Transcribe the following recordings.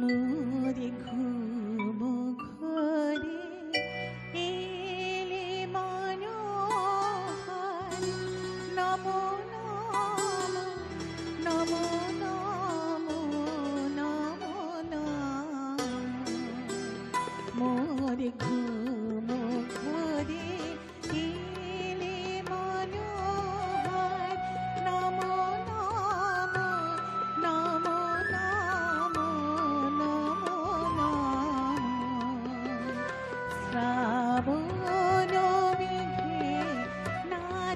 মোরে ঘুম ঘরে এলে মনোহর। নম নম নম নম নম নম।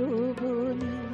বলি।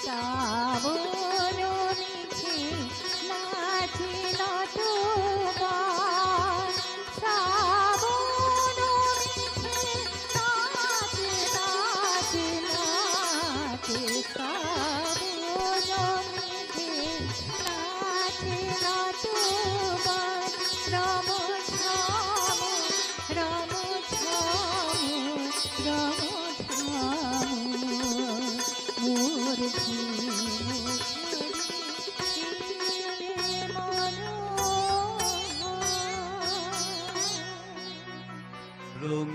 想 রঙ